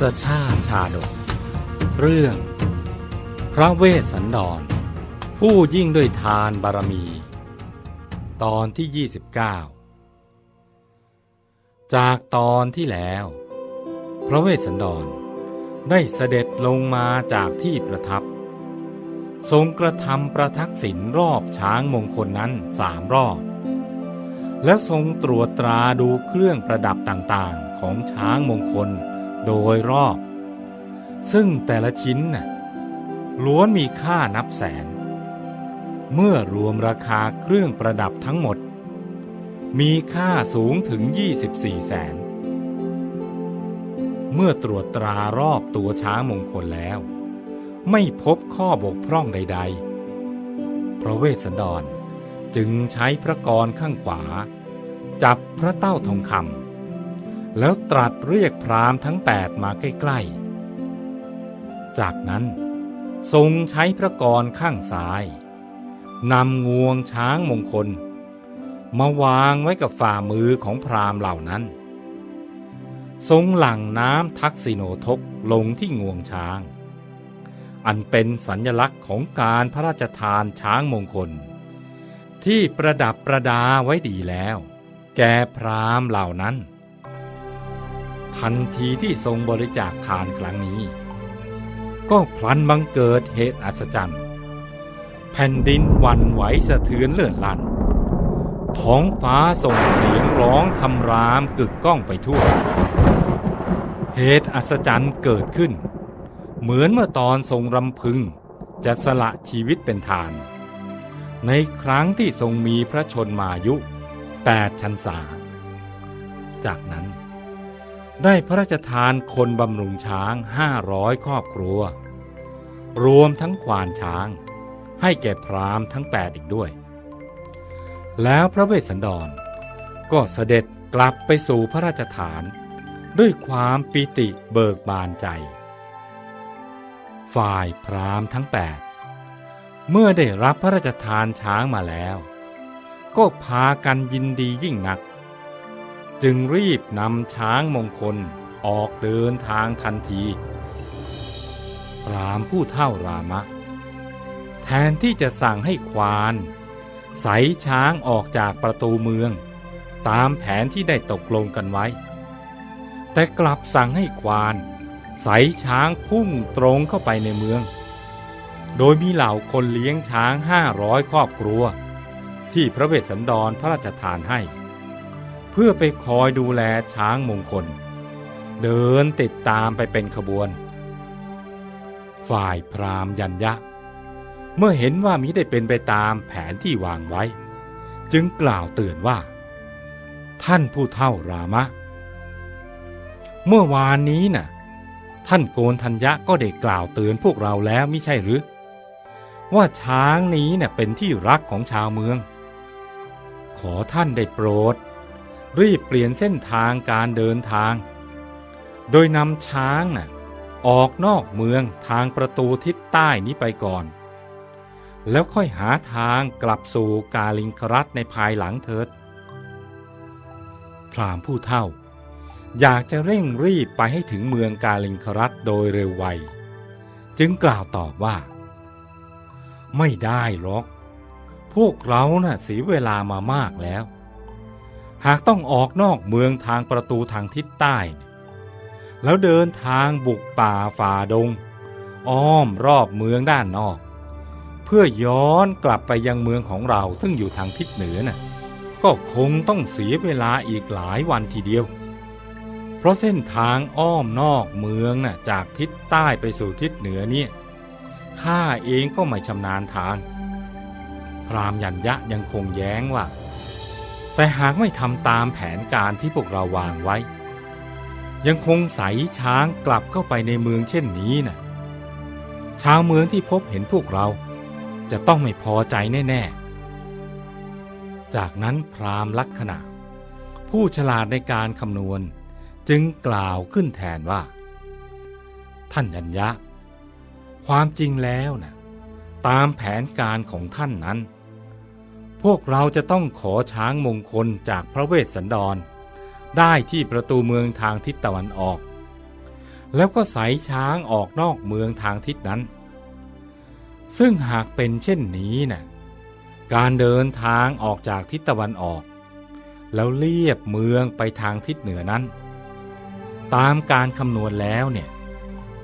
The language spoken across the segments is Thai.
ศชาติชาดก เรื่อง พระเวสสันดร ผู้ยิ่งด้วยทานบารมี ตอนที่ 29 จากตอนที่แล้ว พระเวสสันดรได้เสด็จลงมาจากที่ประทับ ทรงกระทำประทักษิณรอบช้างมงคลนั้นสามรอบ แล้วทรงตรวจตราดูเครื่องประดับต่างๆของช้างมงคล โดยรอบ ซึ่งแต่ละชิ้นน่ะล้วนมีค่านับแสน เมื่อรวมราคาเครื่องประดับทั้งหมด มีค่าสูงถึง 24 แสน เมื่อตรวจตรารอบตัวช้างมงคลแล้ว ไม่พบข้อบกพร่องใด ๆ พระเวสสันดรจึงใช้พระกรข้างขวา จับพระเต้าทองคำ แล้วตรัสเรียกพราหมณ์ทั้งแปดมาใกล้ๆ จากนั้นทรงใช้พระกรข้างซ้ายนำงวงช้างมงคล มาวางไว้กับฝ่ามือของพราหมณ์เหล่านั้น ทรงหลั่งน้ำทักษิโนทกลงที่งวงช้าง อันเป็นสัญลักษณ์ของการพระราชทานช้างมงคล ที่ประดับประดาไว้ดีแล้ว แก่พราหมณ์เหล่านั้น ทันทีที่ทรงบริจาคทานครั้งนี้ ก็พลันบังเกิดเหตุอัศจรรย์ แผ่นดินวันไหวสะเทือนเลื่อนลั่น ท้องฟ้าส่งเสียงร้องคำรามกึกก้องไปทั่ว เหตุอัศจรรย์เกิดขึ้น เหมือนเมื่อตอนทรงรำพึงจะสละชีวิตเป็นทาน ในครั้งที่ทรงมีพระชนมายุแปดชันษา จากนั้น ได้พระราชทานคนบำรุงช้างห้าร้อยครอบครัว รวมทั้งควานช้าง ให้แก่พราหมณ์ทั้งแปดอีกด้วย แล้วพระเวสสันดร ก็เสด็จกลับไปสู่พระราชฐาน ด้วยความปิติเบิกบานใจ ฝ่ายพราหมณ์ทั้งแปดเมื่อได้รับพระราชทานช้างมาแล้ว ก็พากันยินดียิ่งนัก จึงรีบนำช้างมงคลออกเดินทางทันทีรามผู้เท่ารามะ แทนที่จะสั่งให้ควาน ใสช้างออกจากประตูเมือง ตามแผนที่ได้ตกลงกันไว้ แต่กลับสั่งให้ควาน ใสช้างพุ่งตรงเข้าไปในเมือง โดยมีเหล่าคนเลี้ยงช้างห้าร้อยครอบครัว ที่พระเวสสันดรพระราชทานให้ พื่อไปคอยดูแลช้างมงคล เดินติดตามไปเป็นขบวน ฝ่ายพราหมยันยะ เมื่อเห็นว่ามิได้เป็นไปตามแผนที่วางไว้ จึงกล่าวเตือนว่า ท่านผู้เท่ารามะ เมื่อวานนี้น่ะ ท่านโกนทัญญะก็ได้กล่าวเตือนพวกเราแล้วไม่ใช่หรือ ว่าช้างนี้เน่ะเป็นที่รักของชาวเมือง ขอท่านได้โปรด รีบเปลี่ยนเส้นทางการเดินทาง โดยนำช้างน่ะออกนอกเมืองทางประตูทิศใต้นี้ไปก่อน แล้วค่อยหาทางกลับสู่กาลิงครัตในภายหลังเถิด พรามผู้เท่า อยากจะเร่งรีบไปให้ถึงเมืองกาลิงครัตโดยเร็วไว จึงกล่าวตอบว่า ไม่ได้หรอก พวกเราน่ะเสียเวลามามากแล้ว หากต้องออกนอกเมืองทางประตูทางทิศใต้ แล้วเดินทางบุกป่าฝ่าดง อ้อมรอบเมืองด้านนอก เพื่อย้อนกลับไปยังเมืองของเราซึ่งอยู่ทางทิศเหนือน่ะก็คงต้องเสียเวลาอีกหลายวันทีเดียว เพราะเส้นทางอ้อมนอกเมืองน่ะจากทิศใต้ไปสู่ทิศเหนือเนี่ยข้าเองก็ไม่ชำนาญทาง พรามยันยะยังคงแย้งว่า แต่หากไม่ทำตามแผนการที่พวกเราวางไว้ ยังคงใสช้างกลับเข้าไปในเมืองเช่นนี้น่ะชาวเมืองที่พบเห็นพวกเราจะต้องไม่พอใจแน่ ๆ จากนั้นพราหมณ์ลักษณะ ผู้ฉลาดในการคำนวณจึงกล่าวขึ้นแทนว่า ท่านยัญญะ ความจริงแล้วนะตามแผนการของท่านนั้น พวกเราจะต้องขอช้างมงคลจากพระเวสสันดร ได้ที่ประตูเมืองทางทิศตะวันออก แล้วก็ใส่ช้างออกนอกเมืองทางทิศนั้น ซึ่งหากเป็นเช่นนี้นะ่ะการเดินทางออกจากทิศตะวันออก แล้วเลียบเมืองไปทางทิศเหนือนั้น ตามการคำนวณแล้วเนี่ย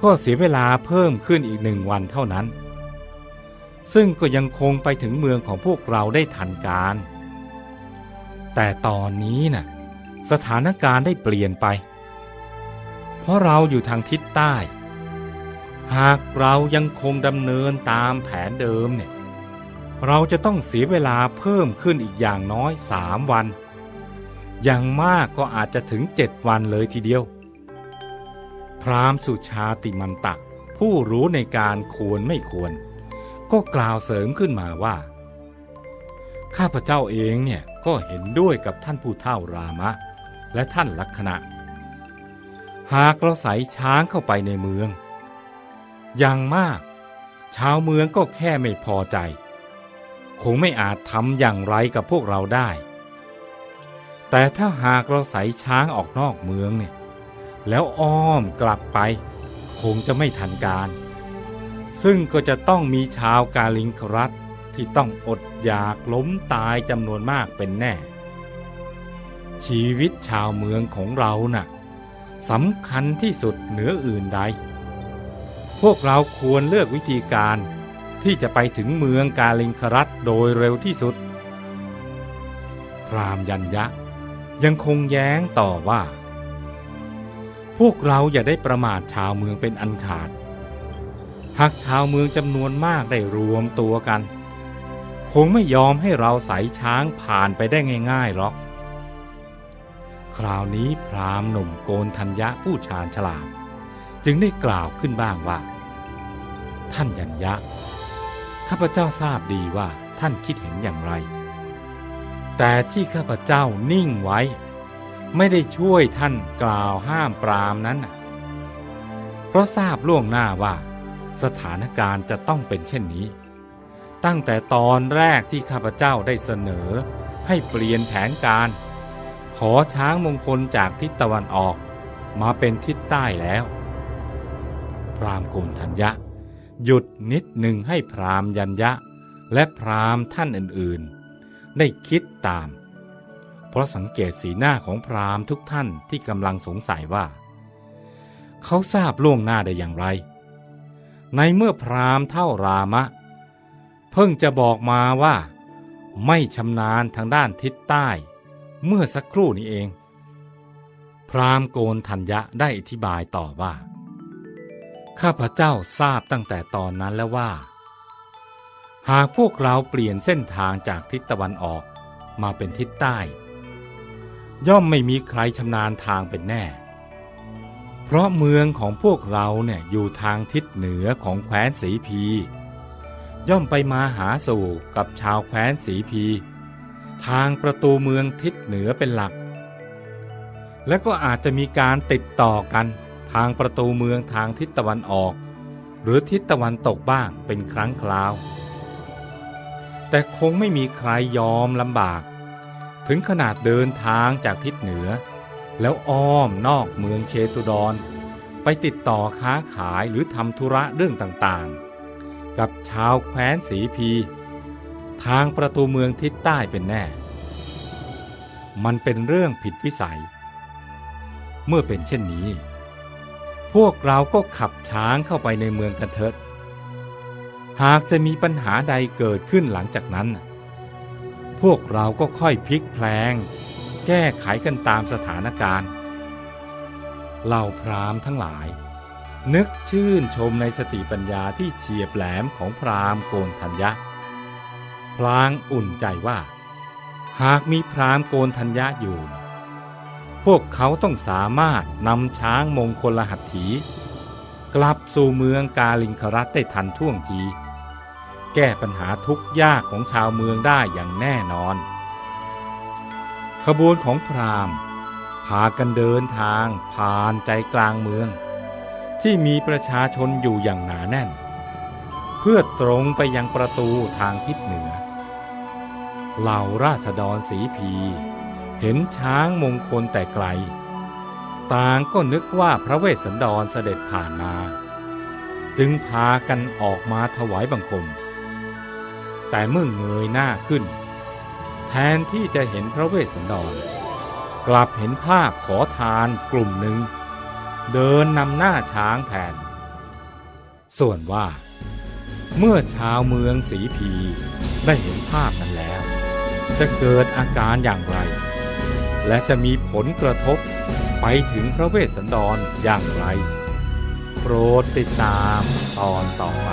ก็เสียเวลาเพิ่มขึ้นอีกหนึ่งวันเท่านั้น ซึ่งก็ยังคงไปถึงเมืองของพวกเราได้ทันการ แต่ตอนนี้น่ะสถานการณ์ได้เปลี่ยนไป เพราะเราอยู่ทางทิศใต้ หากเรายังคงดำเนินตามแผนเดิมเนี่ย เราจะต้องเสียเวลาเพิ่มขึ้นอีกอย่างน้อยสามวัน อย่างมากก็อาจจะถึงเจ็ดวันเลยทีเดียว พรามสุชาติมันตะ ผู้รู้ในการควรไม่ควร ก็กล่าวเสริมขึ้นมาว่า ข้าพเจ้าเองเนี่ยก็เห็นด้วยกับท่านผู้เฒ่ารามะ และท่านลักษณะ หากเราใส่ช้างเข้าไปในเมือง อย่างมาก ชาวเมืองก็แค่ไม่พอใจ คงไม่อาจทำอย่างไรกับพวกเราได้ แต่ถ้าหากเราใส่ช้างออกนอกเมืองเนี่ยแล้วอ้อมกลับไป คงจะไม่ทันการ ซึ่งก็จะต้องมีชาวกาลิงครัตที่ต้องอดอยากล้มตายจำนวนมากเป็นแน่ ชีวิตชาวเมืองของเราน่ะสำคัญที่สุดเหนืออื่นใด พวกเราควรเลือกวิธีการที่จะไปถึงเมืองกาลิงครัตโดยเร็วที่สุด พรามยัญยะ ยังคงแย้งต่อว่า พวกเราอย่าได้ประมาทชาวเมืองเป็นอันขาด หากชาวเมืองจำนวนมากได้รวมตัวกัน คงไม่ยอมให้เราใสช้างผ่านไปได้ง่ายๆหรอก คราวนี้พรามหนุ่มโกนทัญญะผู้ชาญฉลาด จึงได้กล่าวขึ้นบ้างว่า ท่านยัญยะข้าพเจ้าทราบดีว่าท่านคิดเห็นอย่างไร แต่ที่ข้าพเจ้านิ่งไว้ ไม่ได้ช่วยท่านกล่าวห้ามปรามนั้น เพราะทราบล่วงหน้าว่า สถานการณ์จะต้องเป็นเช่นนี้ ตั้งแต่ตอนแรกที่ข้าพเจ้าได้เสนอ ให้เปลี่ยนแผนการ ขอช้างมงคลจากทิศตะวันออกมาเป็นทิศใต้แล้ว พรามโกนทัญญะ หยุดนิดหนึ่งให้พรามยัญญะ และพรามท่านอื่นๆ ได้คิดตาม เพราะสังเกตสีหน้าของพรามทุกท่านที่กำลังสงสัยว่า เขาทราบล่วงหน้าได้อย่างไร ในเมื่อพรามเท่ารามะ เพิ่งจะบอกมาว่า ไม่ชำนาญทางด้านทิศใต้ เมื่อสักครู่นี้เอง พรามโกนทัญญะได้อธิบายต่อว่า ข้าพเจ้าทราบตั้งแต่ตอนนั้นแล้วว่า หากพวกเราเปลี่ยนเส้นทางจากทิศตะวันออกมาเป็นทิศใต้ ย่อมไม่มีใครชำนาญทางเป็นแน่ เพราะเมืองของพวกเราเนี่ยอยู่ทางทิศเหนือของแคว้นสีพี ย่อมไปมาหาสู่กับชาวแคว้นสีพี ทางประตูเมืองทิศเหนือเป็นหลัก และก็อาจจะมีการติดต่อกันทางประตูเมืองทางทิศตะวันออก หรือทิศตะวันตกบ้างเป็นครั้งคราว แต่คงไม่มีใครยอมลำบาก ถึงขนาดเดินทางจากทิศเหนือ แล้วอ้อมนอกเมืองเชตุดรไปติดต่อค้าขายหรือทำธุระเรื่องต่างๆ กับชาวแคว้นสีพี ทางประตูเมืองทิศใต้เป็นแน่ มันเป็นเรื่องผิดวิสัย เมื่อเป็นเช่นนี้ พวกเราก็ขับช้างเข้าไปในเมืองกันเถิดหากจะมีปัญหาใดเกิดขึ้นหลังจากนั้น พวกเราก็ค่อยพลิกแพลง แก้ไขกันตามสถานการณ์ เหล่าพราหมณ์ทั้งหลาย นึกชื่นชมในสติปัญญาที่เฉียบแหลมของพราหมณ์โกนทัญญะ พลางอุ่นใจว่า หากมีพราหมณ์โกนทัญญะอยู่ พวกเขาต้องสามารถนำช้างมงคลหัตถี กลับสู่เมืองกาลิงครัตได้ทันท่วงที แก้ปัญหาทุกข์ยากของชาวเมืองได้อย่างแน่นอน ขบวนของพราหมณ์ พากันเดินทางผ่านใจกลางเมือง ที่มีประชาชนอยู่อย่างหนาแน่น เพื่อตรงไปยังประตูทางทิศเหนือ เหล่าราษฎรสีพี เห็นช้างมงคลแต่ไกล ต่างก็นึกว่าพระเวสสันดรเสด็จผ่านมา จึงพากันออกมาถวายบังคม แต่เมื่อเงยหน้าขึ้น แทนที่จะเห็นพระเวสสันดร กลับเห็นภาพขอทานกลุ่มหนึ่ง เดินนำหน้าช้างแทน ส่วนว่า เมื่อชาวเมืองสีพีได้เห็นภาพนั้นแล้ว จะเกิดอาการอย่างไร และจะมีผลกระทบไปถึงพระเวสสันดรอย่างไร โปรดติดตามตอนต่อไป